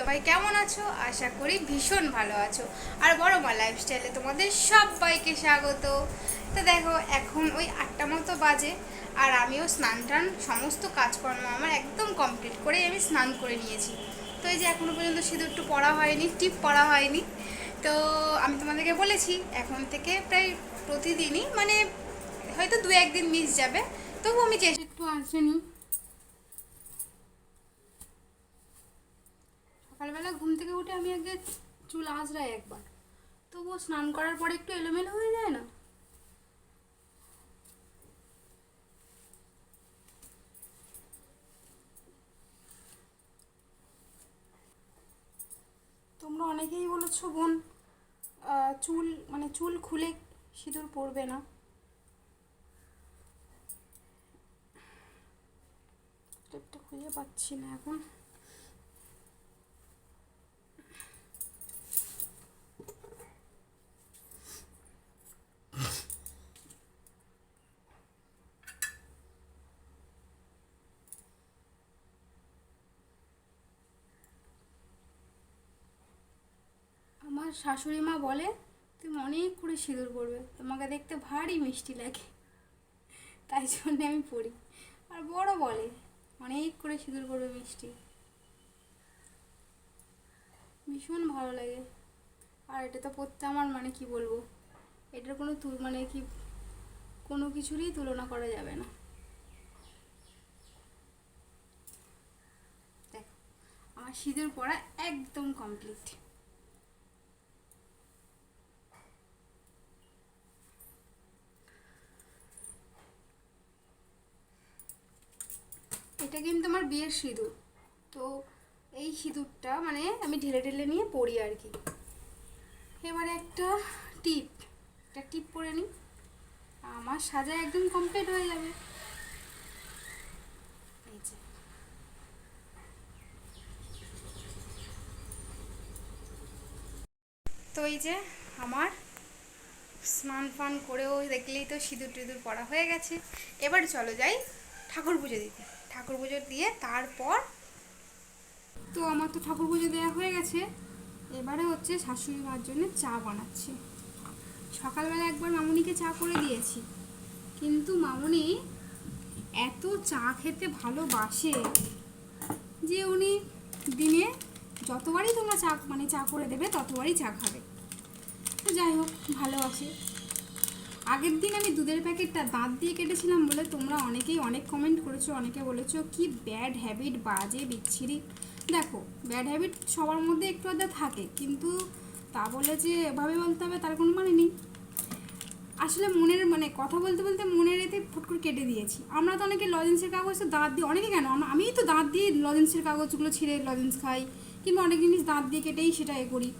সবাই কেমন আছো? আশা করি ভীষণ ভালো আছো। আর বড় মা লাইফস্টাইলে তোমাদের সবাইকে স্বাগত। তো দেখো, এখন ওই আটটা মতো বাজে আর আমিও স্নান টান সমস্ত কাজকর্ম আমার একদম কমপ্লিট করে আমি স্নান করে নিয়েছি। তো এই যে এখনও পর্যন্ত সিঁদুরটু পড়া হয়নি, টিপ পড়া হয়নি। তো আমি তোমাদেরকে বলেছি, এখন থেকে প্রায় প্রতিদিনই মানে হয়তো দু একদিন মিস যাবে তবু আমি চেষ্টা একটু আসেনি। সকালবেলা ঘুম থেকে উঠে আমি আগে চুল আঁচড়াই একবার। তবুও স্নান করার পরে একটু এলোমেলো হয়ে যায় না? তোমরা অনেকেই বলেছ বোন চুল মানে চুল খুলে সিঁদুর পড়বে না। খুঁজে পাচ্ছি না এখন আমার শাশুড়ি মা বলে, তুমি অনেক করে সিঁদুর পরবে, তোমাকে দেখতে ভারী মিষ্টি লাগে। তাই জন্য আমি পড়ি আর বড় বলে, অনেক করে সিঁদুর পরবে মিষ্টি। ভীষণ ভালো লাগে। আর এটা তো পড়তে আমার মানে কি বলব? এটার কোনো মানে কি, কোনো কিছুরই তুলনা করা যাবে না। দেখো, আমার সিঁদুর পড়া একদম কমপ্লিট কিন্তু আমার বিয়ের সিঁদুর। তো এই সিঁদুরটা মানে আমি ঢেলে ঢেলে নিয়ে পড়ি আর কি। এবারে একটা টিপ একটা টিপ পরে নিই। আমার সাজা একদম কমপ্লিট হয়ে যাবে। এই যে। তো এই যে আমার স্নান ফান করেও দেখলেই তো সিঁদুর টিঁদুর পরা হয়ে গেছে। এবার চলো যাই ঠাকুর পুজো দিতে। ঠাকুর পুজো দিয়ে তারপর তো আমার তো ঠাকুর পুজো দেওয়া হয়ে গেছে। এবারে হচ্ছে শাশুড়ি মার জন্য চা বানাচ্ছি। সকালবেলা একবার মামুনিকে চা করে দিয়েছি। কিন্তু মামুনি এত চা খেতে ভালোবাসে যে উনি দিনে যতবারই তোমরা চা মানে চা করে দেবে ততবারই চা খাবে। তো যাই হোক ভালোবাসে আগের দিন আমি দুধের প্যাকেটটা দাঁত দিয়ে কেটেছিলাম বলে তোমরা অনেকেই অনেক কমেন্ট করেছ, অনেকে বলেছ, কি ব্যাড হ্যাবিট বাজে বিচ্ছিরি? দেখো ব্যাড হ্যাবিট সবার মধ্যে একটু আধা থাকে, কিন্তু তা বলে যে এভাবে বলতে হবে তার কোনো মানে নেই। আসলে মনের মানে কথা বলতে বলতে মনের এতে ফুট করে কেটে দিয়েছি। আমরা তো অনেকে লজেন্সের কাগজ তো দাঁত দিয়ে, অনেকে কেন? আম- আমিই তো দাঁত দিয়ে লজেন্সের কাগজগুলো ছিঁড়ে লজেন্স খাই, কিংবা অনেক জিনিস দাঁত দিয়ে কেটেই সেটা এ করি।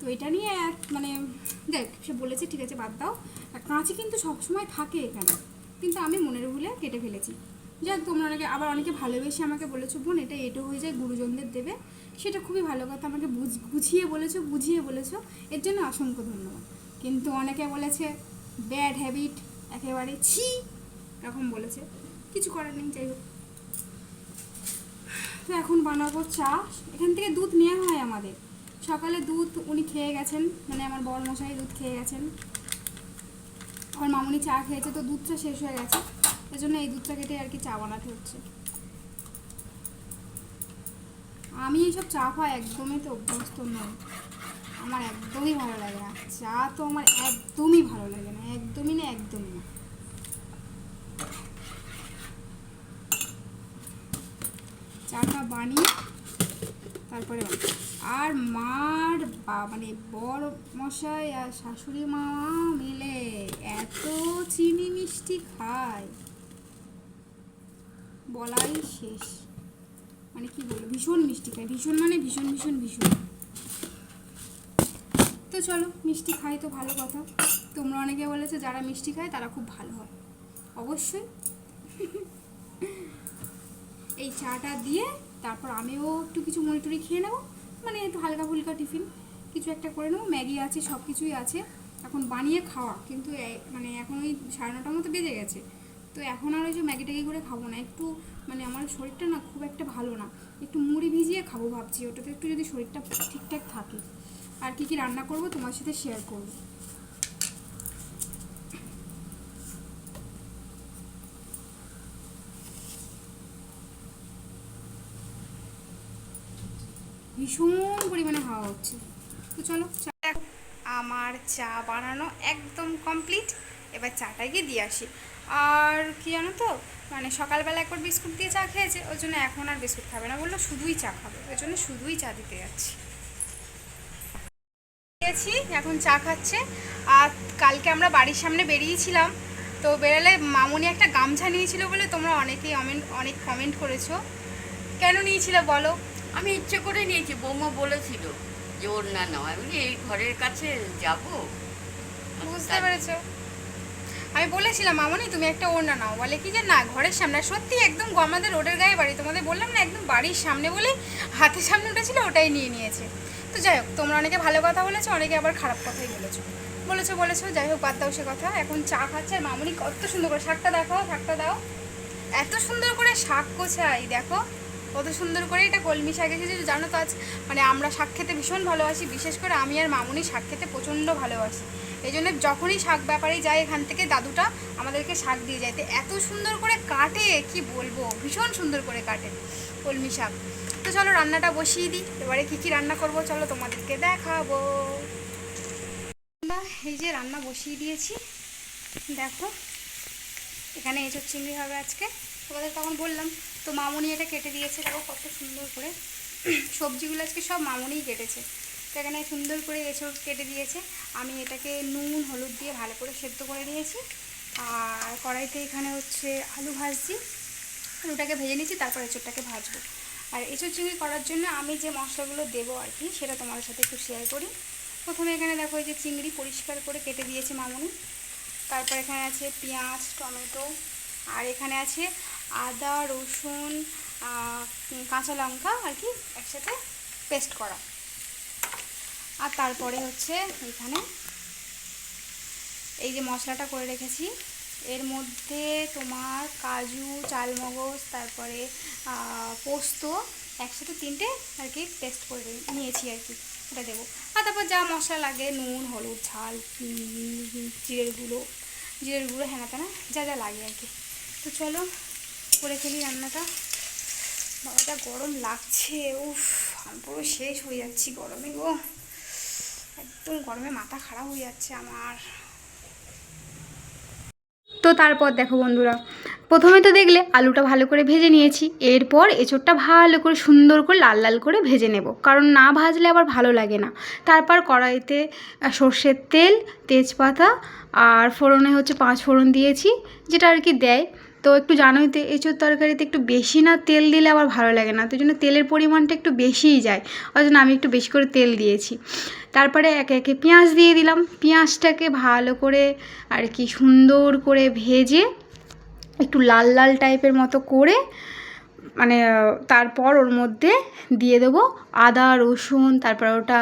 তো এটা নিয়ে এক মানে দেখ, সে বলেছে, ঠিক আছে, বাদ দাও। কাঁচি কিন্তু সবসময় থাকে এখানে। কিন্তু আমি মনের ভুলে কেটে ফেলেছি। যাক, তোমরা অনেকে, আবার অনেকে ভালোবেসে আমাকে বলেছ, বোন, এটা এটো হয়ে যায়, গুরুজনদের দেবে। সেটা খুবই ভালো কথা, আমাকে বুঝ গুছিয়ে বলেছ, বুঝিয়ে বলেছ। এর জন্য অসংখ্য ধন্যবাদ। কিন্তু অনেকে বলেছে, ব্যাড হ্যাবিট, একেবারে ছি। এরকম বলেছে। কিছু করার নেই, যাই হোক। তো এখন বানাবো চা। এখান থেকে দুধ নেওয়া হয় আমাদের। সকালে দুধ উনি খেয়ে গেছেন মানে আমার বড় মশাই দুধ খেয়ে গেছেন। আমার মামুনি চা খেয়েছে, তো দুধটা শেষ হয়ে গেছে। এই জন্য এই দুধটা কেটে আর কি চা বানাতে হচ্ছে। আমি এইসব চা খাওয়া একদমই তো অভ্যস্ত নই। আমার একদমই ভালো লাগে না। চা তো আমার একদমই ভালো লাগে না, একদমই না একদমই না। চাটা বানিয়ে তারপরে আর মার মানে বড় মশাই আর শাশুড়ি মা মিলে এত চিনি মিষ্টি খায়। বলাই শেষ। মানে কি বলব? ভীষণ মিষ্টি খায়। ভীষণ মানে ভীষণ ভীষণ ভীষণ। তো চলো, মিষ্টি খাই তো ভালো কথা। তোমরা অনেকে বলেছ যারা মিষ্টি খায় তারা খুব ভালো হয়। অবশ্যই। এই চাটা দিয়ে তারপর আমিও একটু কিছু মুড়ি খেয়ে নেব। মানে একটু হালকা ফুলকা টিফিন, কিছু একটা করে নেব। ম্যাগি আছে, সব কিছুই আছে। এখন বানিয়ে খাওয়া, কিন্তু মানে এখন ওই সাড়ে নটার মতো বেজে গেছে। তো এখন আর ওই যে ম্যাগি ট্যাগি করে খাব না। একটু মানে আমার শরীরটা না খুব একটা ভালো না। একটু মুড়ি ভিজিয়ে খাব ভাবছি। ওটাতে একটু যদি শরীরটা ঠিকঠাক থাকে। আর কি কি রান্না করব তোমার সাথে শেয়ার করব। ভীষণ পরিমাণে হাওয়া হচ্ছে। তো চলো আমার চা বানানো একদম কমপ্লিট এবার চাটা গিয়ে দিয়ে আসি। আর কি জানো তো মানে সকালবেলা একবার বিস্কুট দিয়ে চা খেয়েছে ওই জন্য এখন আর বিস্কুট খাবে না, বলল শুধুই চা খাবে ওই জন্য শুধুই চা দিতে যাচ্ছি। দিয়েছি, এখন চা খাচ্ছে। আর কালকে আমরা বাড়ির সামনে বেরিয়েছিলাম, তো বেরোলে মামুনি একটা গামছা নিয়েছিল বলে তোমরা অনেকেই অনেক কমেন্ট করেছ। কেন নিয়েছিলে বলো? আমি ইচ্ছে করে নিয়েছি, বৌমা বলেছিল যে, ওর না নাও আমি এই ঘরের কাছে যাব? বুঝতে পেরেছ। আমি বলেছিলাম, মামনি, তুমি একটা ওড়না নাও। বলে কি যে, না, ঘরের সামনে। সত্যি একদম আমাদের রোডের গায়ে বাড়ি। তোমাদের বললাম না, একদম বাড়ির সামনে বলে হাতের সামনে উঠেছিল, ওটাই নিয়ে নিয়েছে। তো যাই হোক, তোমরা অনেকে ভালো কথা বলেছ, অনেকে আবার খারাপ কথাই বলেছ। বলেছ বলেছ, যাই হোক, বাদ দাও সে কথা। এখন চা খাচ্ছে আর মামনি কত সুন্দর করে শাকটা দেখাও, শাকটা দাও। এত সুন্দর করে শাক কোছাই দেখো। কত সুন্দর করে এটা কলমি শাক এসেছে জানো তো আজ মানে আমরা শাক খেতে ভীষণ ভালোবাসি, বিশেষ করে আমি আর মামুনি শাক খেতে প্রচণ্ড ভালোবাসি। এই জন্য যখনই শাক ব্যাপারে যাই এখান থেকে দাদুটা আমাদেরকে শাক দিয়ে যায়। তো এত সুন্দর করে কাটে, কি বলব, ভীষণ সুন্দর করে কাটে কলমি শাক। তো চলো রান্নাটা বসিয়ে দিই, এবারে কী কী রান্না করব চলো তোমাদেরকে দেখাবো। এই যে রান্না বসিয়ে দিয়েছি, দেখো। এখানে এঁচোর চিংড়ি হবে আজকে, তোমাদের তখন বললাম। তো মামুনি এটা কেটে দিয়েছে, দেখো কত সুন্দর করে। সবজিগুলো আজকে সব মামুনিই কেটেছে। তো এখানে সুন্দর করে এঁচোড় কেটে দিয়েছে। আমি এটাকে নুন, হলুদ দিয়ে ভালো করে সেদ্ধ করে নিয়েছি। আর কড়াইতে এখানে হচ্ছে আলু ভাজছি। আলুটাকে ভেজে নিয়েছি তারপর এঁচোড়টাকে ভাজবো। আর এঁচোড় চিংড়ি করার জন্য আমি যে মশলাগুলো দেবো আর কি, সেটা তোমার সাথে একটু শেয়ার করি। প্রথমে এখানে দেখো এই যে চিংড়ি পরিষ্কার করে কেটে দিয়েছে মামুনি। তারপর এখানে আছে পেঁয়াজ, টমেটো। আর এখানে আছে আদা, রসুন কাঁচা লঙ্কা আর কি একসাথে পেস্ট করা। আর তারপরে হচ্ছে এখানে এই যে মশলাটা করে রেখেছি, এর মধ্যে তোমার কাজু, চালমগজ, তারপরে পোস্ত একসাথে তিনটে আর কি পেস্ট করে নিয়েছি আর কি এটা দেবো। আর তারপর যা মশলা লাগে, নুন, হলুদ, ঝাল জিরের গুঁড়ো জিরের গুঁড়ো হ্যানা তেনা যা যা লাগে আর কি। তো চলো করে ফেলি রান্নাটা। বাবাটা গরম লাগছে, উফ, আমি পুরো শেষ হয়ে যাচ্ছি গরমে গো। একদম গরমে মাথা খারাপ হয়ে যাচ্ছে আমার। তো তারপর দেখো বন্ধুরা, প্রথমে তো দেখলে আলুটা ভালো করে ভেজে নিয়েছি, এরপর এঁচোড়টা ভালো করে সুন্দর করে লাল লাল করে ভেজে নেব, কারণ না ভাজলে আবার ভালো লাগে না। তারপর কড়াইতে সর্ষের তেল, তেজপাতা আর ফোড়নে হচ্ছে পাঁচ ফোড়ন দিয়েছি, যেটা আর কি দেয়। তো একটু জানোই তো এঁচোড় তরকারিতে একটু বেশি না তেল দিলে আবার ভালো লাগে না, তো জন্য তেলের পরিমাণটা একটু বেশিই যায় ওই জন্য আমি একটু বেশি করে তেল দিয়েছি। তারপরে একে একে পেঁয়াজ দিয়ে দিলাম, পেঁয়াজটাকে ভালো করে আর কি সুন্দর করে ভেজে একটু লাল লাল টাইপের মতো করে মানে তারপর ওর মধ্যে দিয়ে দেবো আদা, রসুন, তারপর ওটা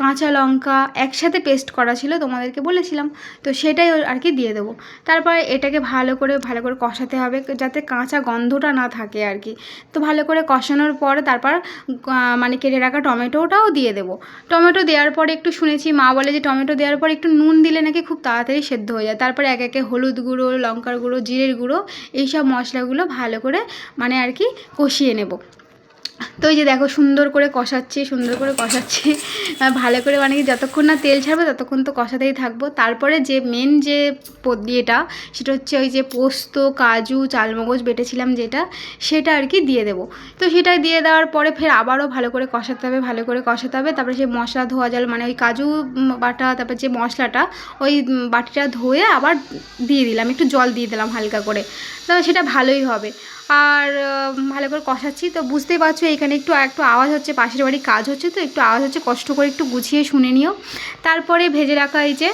কাঁচা লঙ্কা একসাথে পেস্ট করা ছিল, তোমাদেরকে বলেছিলাম। তো সেটাই আর কি দিয়ে দেবো। তারপরে এটাকে ভালো করে ভালো করে কষাতে হবে, যাতে কাঁচা গন্ধটা না থাকে আর কি। তো ভালো করে কষানোর পর তারপর মানে কেটে রাখা টমেটোটাও দিয়ে দেবো। টমেটো দেওয়ার পরে একটু শুনেছি, মা বলে যে টমেটো দেওয়ার পর একটু নুন দিলে নাকি খুব তাড়াতাড়ি সেদ্ধ হয়ে যায়। তারপরে এক একে হলুদ গুঁড়ো, লঙ্কার গুঁড়ো, জিরের গুঁড়ো, এইসব মশলাগুলো ভালো করে মানে আর কি কষিয়ে নেব। তো এই যে দেখো সুন্দর করে কষাচ্ছি, সুন্দর করে কষাচ্ছি। ভালো করে মানে যতক্ষণ না তেল ছাড়বে ততক্ষণ তো কষাতেই থাকব। তারপরে যে মেন যে ইয়েটা, সেটা হচ্ছে ওই যে পোস্ত, কাজু, চালমগজ বেটেছিলাম যেটা, সেটা আর কি দিয়ে দেবো। তো সেটা দিয়ে দেওয়ার পরে ফের আবারও ভালো করে কষাতে হবে, ভালো করে কষাতে হবে। তারপরে যে মশলা, ধোয়া জল মানে ওই কাজু বাটা, তারপর যে মশলাটা, ওই বাটিটা ধুয়ে আবার দিয়ে দিলাম, একটু জল দিয়ে দিলাম হালকা করে। তো সেটা ভালোই হবে। আর ভালো করে কষাচ্ছি। তো বুঝতেই পারছ, এখানে একটু একটু আওয়াজ হচ্ছে, পাশের বাড়ি কাজ হচ্ছে, তো একটু আওয়াজ হচ্ছে, কষ্ট করে একটু গুছিয়ে শুনে নিও। তারপরে ভেজে রাখা এই যে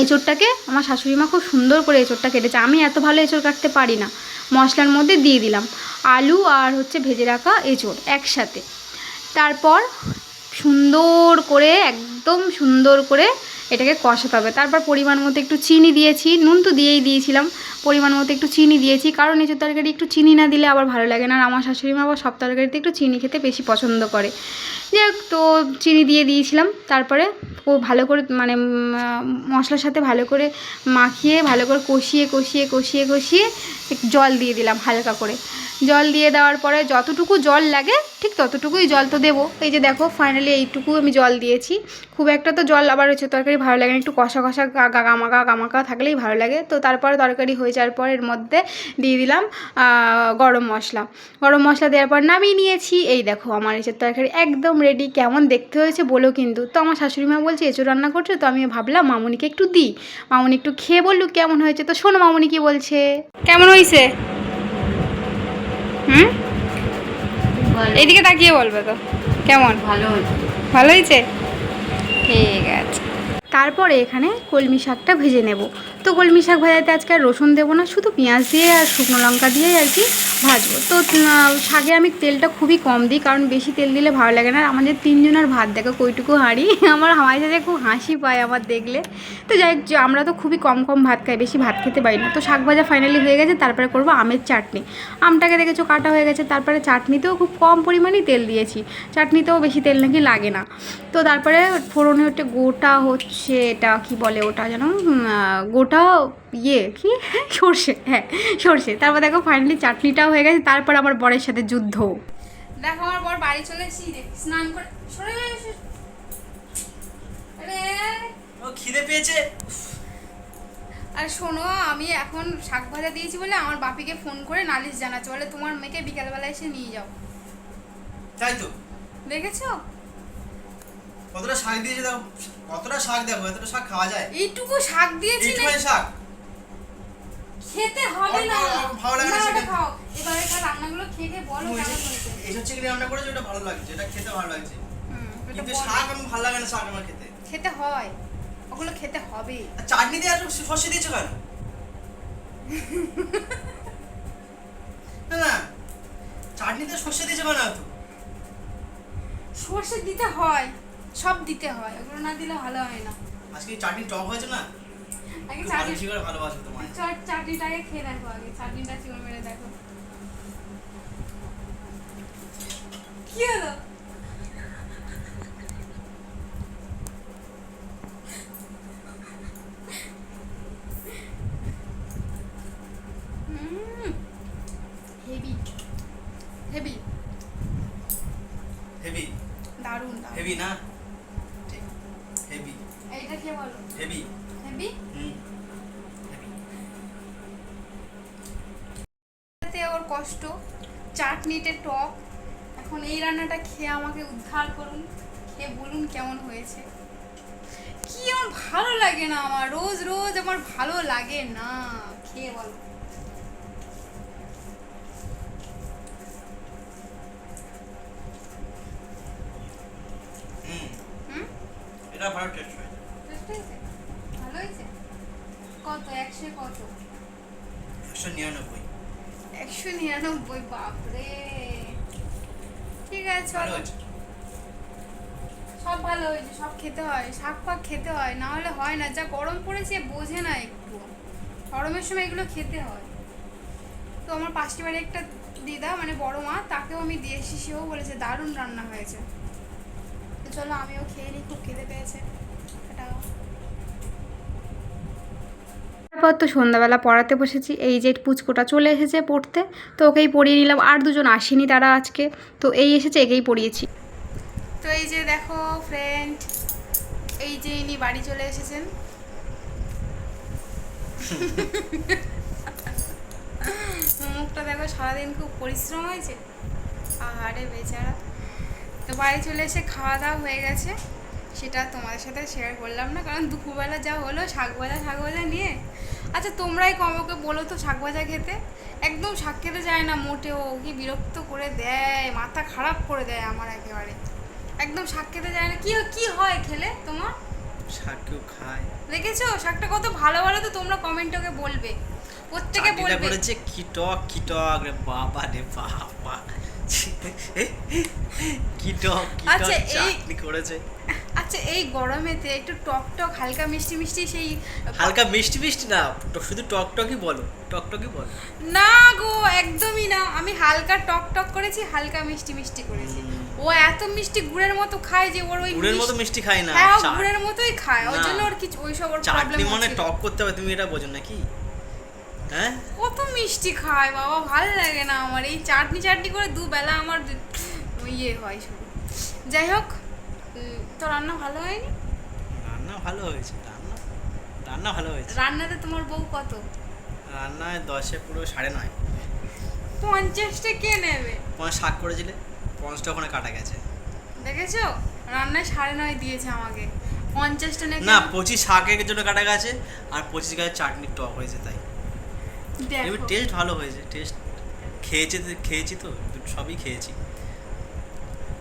এঁচোড়টাকে, আমার শাশুড়ি মা খুব সুন্দর করে এঁচোড়টা কেটেছে। আমি এত ভালো এঁচোড় কাটতে পারি না। মশলার মধ্যে দিয়ে দিলাম। আলু আর হচ্ছে ভেজে রাখা এঁচোড় একসাথে। তারপর সুন্দর করে, একদম সুন্দর করে এটাকে কষাতে হবে। তারপর পরিমাণ মতো একটু চিনি দিয়েছি, নুন তো দিয়েই দিয়েছিলাম। পরিমাণ মতো একটু চিনি দিয়েছি, কারণ এঁচোর তরকারি একটু চিনি না দিলে আবার ভালো লাগে না। আর আমার শাশুড়ি মা আবার সব তরকারিতে একটু চিনি খেতে বেশি পছন্দ করে। হোক, তো চিনি দিয়ে দিয়েছিলাম। তারপরে ও ভালো করে মানে মশলার সাথে ভালো করে মাখিয়ে, ভালো করে কষিয়ে কষিয়ে কষিয়ে কষিয়ে, জল দিয়ে দিলাম হালকা করে। জল দিয়ে দেওয়ার পরে যতটুকু জল লাগে, ঠিক ততটুকুই জল তো দেবো। এই যে দেখো ফাইনালি এইটুকু আমি জল দিয়েছি। খুব একটা তো জল আবার হচ্ছে তরকারি ভালো লাগে না, একটু কষা কষা গা- গা- গামাকা থাকলেই ভালো লাগে। তো তারপরে তরকারি হয়ে যাওয়ার পর এর মধ্যে দিয়ে দিলাম গরম মশলা। গরম মশলা দেওয়ার পর নামিয়ে নিয়েছি। এই দেখো, আমার এসের তরকারি একদম রেডি কেমন দেখতে হয়েছে বলো কিন্তু। তো আমার শাশুড়ি মা বলছে, এঁচো রান্না করছ? তো আমি ভাবলাম, মামুনিকে একটু দিই। মামুনি একটু খেয়ে বললু কেমন হয়েছে। তো শোনো মামুনি কি বলছে? কেমন হয়েছে হুম? এইদিকে তাকিয়ে বলবে তো। কেমন? ভালো হয়েছে। ভালো হয়েছে? ঠিক আছে। তারপরে এখানে কলমি শাকটা ভেজে নেব। তো কলমি শাক ভাজাতে আজকে আর রসুন দেবো না শুধু পেঁয়াজ দিয়ে আর শুকনো লঙ্কা দিয়েই আর কি ভাজবো। তো শাকে আমি তেলটা খুবই কম দিই, কারণ বেশি তেল দিলে ভালো লাগে না। আর আমাদের তিনজনের ভাত দেখো, কইটুকু হাঁড়ি। আমার আমার সাথে খুব হাসি পায় আমার দেখলে। তো যাই আমরা তো খুবই কম কম ভাত খাই, বেশি ভাত খেতে পারি না। তো শাক ভাজা ফাইনালি হয়ে গেছে, তারপরে করব আমের চাটনি। আমটাকে দেখেছ, কাটা হয়ে গেছে। তারপরে চাটনিতেও খুব কম পরিমাণেই তেল দিয়েছি। চাটনিতেও বেশি তেল নাকি লাগে না। তো তারপরে ফোড়নে হচ্ছে গোটা হচ্ছে, এটা কি বলে ওটা যেন? গোটা ইয়ে কি? সর্ষে হ্যাঁ সর্ষে। তারপর দেখো ফাইনালি চাটনিটাও হয়ে গেছে। তারপর আমার বরের সাথে যুদ্ধ দেখো আমার বর বাড়ি চলে এসেছি। স্নান করে সরে ও খিদে পেয়েছে। আর শোনো আমি এখন শাক ভাজা দিয়েছি বলে আমার বাপিকে ফোন করে নালিশ জানাচ্ছে। বলে তোমার মেয়েকে বিকালবেলা এসে নিয়ে যাও। তাই তো। দেখেছ? কতটা শাক দিয়েছে দেখো। কতটা শাক দেখো এতটা শাক খাওয়া যায়। এইটুকু শাক দিয়েছি না শাক। খেতে হবে না। ভালো লাগে না সেটা। খাও। এবার এখানে রান্নাগুলো খেয়ে খেয়ে বলো কেমন হয়েছে। এইসব চিংড়ি রান্না করেছ? ওটা ভালো লাগছে। এটা খেতে ভালো লাগছে। কিন্তু শাক আমার ভালো লাগে না শাক আমার খেতে। খেতে হয়। ওগুলো খেতে হবে। আর চাটনি দিয়ে একটু সর্ষে দিয়েছ কেন? না না। চাটনিতে সর্ষে দিয়েছ কেন এত? সর্ষে দিতে হয়। সব দিতে হয়। ওগুলো না দিলে ভালো হয় না। আজকে চাটনি টক হয়েছে না? আগে চাটনি করে ভালোবাসো তোমায়। চট- চাটনিটাকে খেয়ে দেখো আগে চাটনিটা চিমড়ে মেরে দেখো। কি হলো? হেভি। হেভি। হেভি। দারুণ। হেভি না ঠিক হেভি এইটা খেয়ে বলো হেভি হেভি হুম হেভি এতে ওর কষ্ট চাটনিতে টক। এখন এই রান্নাটা খেয়ে আমাকে উদ্ধার করুন খেয়ে বলুন কেমন হয়েছে। কি আমার ভালো লাগে না আমার রোজ রোজ আমার ভালো লাগে না খেয়ে বলো। হুম। হুম? এটা ভালো হয়েছে। টেস্ট হয়েছে? ভালো হয়েছে? কত? একশো কত? একশো নিরানব্বই। একশো নিরানব্বই বাপরে। ঠিক আছে চলো। সব ভালো হয়েছে সব খেতে হয় শাক ফাক খেতে হয় না হলে হয় না যা গরম পড়েছে বোঝে না একটু। গরমের সময় এগুলো খেতে হয়। তো আমার পাশটি বাড়ি একটা দিদা মানে বড় মা তাকেও আমি দিয়েছি সেও বলেছে দারুণ রান্না হয়েছে। তো চলো আমিও খেয়ে নিই খুব খেতে পেয়েছে। তারপর তো সন্ধ্যাবেলা পড়াতে বসেছি, এই যে পুচকোটা চলে এসেছে পড়তে, তো ওকেই পড়িয়ে নিলাম, আর দুজন আসেনি তারা আজকে, তো এই এসেছে, একেই পড়িয়েছি। তো এই যে দেখো ফ্রেন্ড এই যে ইনি বাড়ি চলে এসেছেন। মুখটা দেখো সারাদিন খুব পরিশ্রম হয়েছে। আরে বেচারা। তো বাড়ি চলে এসে খাওয়া দাওয়া হয়ে গেছে। সেটা তোমাদের সাথে শেয়ার করলাম না কারণ দুপুরবেলা যা হলো শাক ভাজা শাক ভাজা নিয়ে। আচ্ছা তোমরাই কমকে বলো তো শাক ভাজা খেতে। একদম শাক খেতে যায় না মোটেও। কি বিরক্ত করে দেয় মাথা খারাপ করে দেয় আমার একেবারে। একদম শাক খেতে যায় না। কি কি হয় খেলে তোমার? শাক কেউ খায়। দেখেছ? শাকটা কত ভালো ভালো তো তোমরা কমেন্টে ওকে বলবে। প্রত্যেকে বলবে। করেছে কি টক কি টক রে বাবা রে বাবা। কি টক কি টক আচ্ছা, করেছে। আচ্ছা এই গরমেতে একটু টক টক হালকা মিষ্টি মিষ্টি সেই হালকা মিষ্টি মিষ্টি না শুধু টকটকই বলো টকটকই বলো। না গো একদমই না। আমি হালকা টক টক করেছি হালকা মিষ্টি মিষ্টি করেছি। ও এত মিষ্টি গুড়ের মতো খায় যে ওর ওই গুড়ের মতো মিষ্টি- খাই না হ্যাঁ গুড়ের মতোই খায়। ওই জন্য ওর কিছু ওই সব ওর প্রবলেম মানে টক করতে হবে তুমি এটা বোঝো নাকি হ্যাঁ? কত মিষ্টি খায় বাবা ভালো লাগে না আমার। এই চাটনি চাটনি করে দুবেলা আমার ইয়ে হয় শুধু যাই হোক তো রান্না ভালো হয়নি? রান্না ভালো হয়েছে রান্না রান্না ভালো হয়েছে। রান্নাতে তোমার বউ কত? রান্নায় দশে পুরো সাড়ে নয়। পঞ্চাশটা কে নেবে? পঞ্চাশ শাক করেছিলে? পঞ্চাশটা ওখানে কাটা গেছে। দেখেছ? রান্নায় সাড়ে নয় দিয়েছে আমাকে। পঞ্চাশটা নাকি না পঁচিশ শাকের জন্য কাটা গেছে আর পঁচিশ গাছের চাটনি টক হয়েছে তাই। দেখো। টেস্ট ভালো হয়েছে টেস্ট খেয়েছে তো খেয়েছি তো সবই খেয়েছি।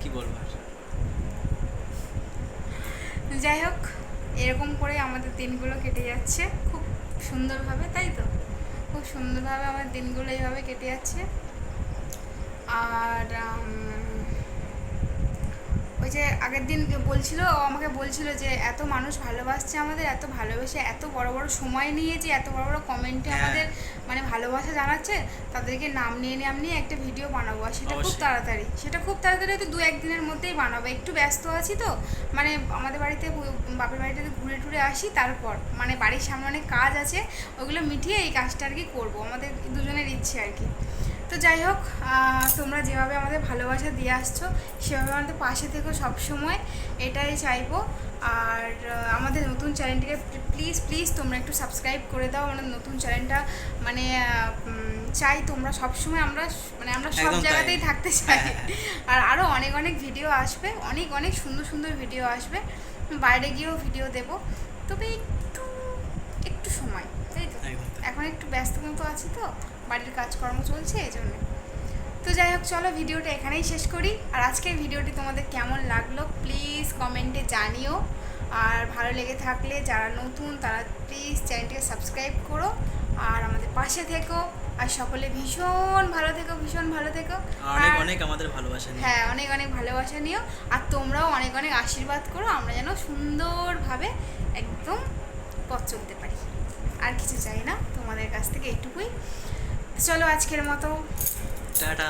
কি বলব যাই হোক, এরকম করে আমাদের দিনগুলো কেটে যাচ্ছে। খুব সুন্দরভাবে, তাই তো? খুব সুন্দরভাবে আমার দিনগুলো এইভাবে কেটে যাচ্ছে। আর ওই যে আগের দিন বলছিল ও আমাকে বলছিল যে এত মানুষ ভালোবাসছে আমাদের এত ভালোবেসে এত বড় বড় সময় নিয়ে যে এত বড় বড় কমেন্টে হ্যাঁ। আমাদের মানে ভালোবাসা জানাচ্ছে তাদেরকে নাম নিয়ে নাম নিয়ে একটা ভিডিও বানাবো। আর সেটা খুব তাড়াতাড়ি সেটা খুব তাড়াতাড়ি হয়তো দু একদিনের মধ্যেই বানাবো। একটু ব্যস্ত আছি তো মানে আমাদের বাড়িতে বাপের বাড়িতে ঘুরে টুরে আসি তারপর মানে বাড়ির সামনে অনেক কাজ আছে ওগুলো মিটিয়ে এই কাজটা আর কি করব আমাদের দুজনের ইচ্ছে আর কি। তো যাই হোক তোমরা যেভাবে আমাদের ভালোবাসা দিয়ে আসছো সেভাবে আমাদের পাশে থেকো সব সময় এটাই চাইব। আর আমাদের নতুন চ্যানেলটিকে প্লিজ প্লিজ তোমরা একটু সাবস্ক্রাইব করে দাও। আমাদের নতুন চ্যানেলটা মানে চাই তোমরা সব সময় আমরা মানে আমরা সব জায়গাতেই থাকতে চাই। হ্যাঁ, হ্যাঁ। আর আরও অনেক অনেক ভিডিও আসবে অনেক অনেক সুন্দর সুন্দর ভিডিও আসবে। বাইরে গিয়েও ভিডিও দেব। তবে একটু একটু সময় তাই তো? এখন একটু ব্যস্ত মতো আছি তো। বাড়ির কাজকর্ম চলছে এই জন্য। তো যাই হোক চলো ভিডিওটা এখানেই শেষ করি। আর আজকের ভিডিওটি তোমাদের কেমন লাগল প্লিজ কমেন্টে জানিও। আর ভালো লেগে থাকলে যারা নতুন তারা প্লিজ চ্যানেলটিকে সাবস্ক্রাইব করো। আর আমাদের পাশে থেকো। আর সকলে ভীষণ ভালো থেকো ভীষণ ভালো থেকো। অনেক অনেক আমাদের ভালোবাসা হ্যাঁ অনেক অনেক ভালোবাসা নিও। আর তোমরাও অনেক অনেক আশীর্বাদ করো আমরা যেন সুন্দরভাবে একদম পথ চলতে পারি। আর কিছু চাই না তোমাদের কাছ থেকে এইটুকুই। চলো আজকের মতো। টাটা।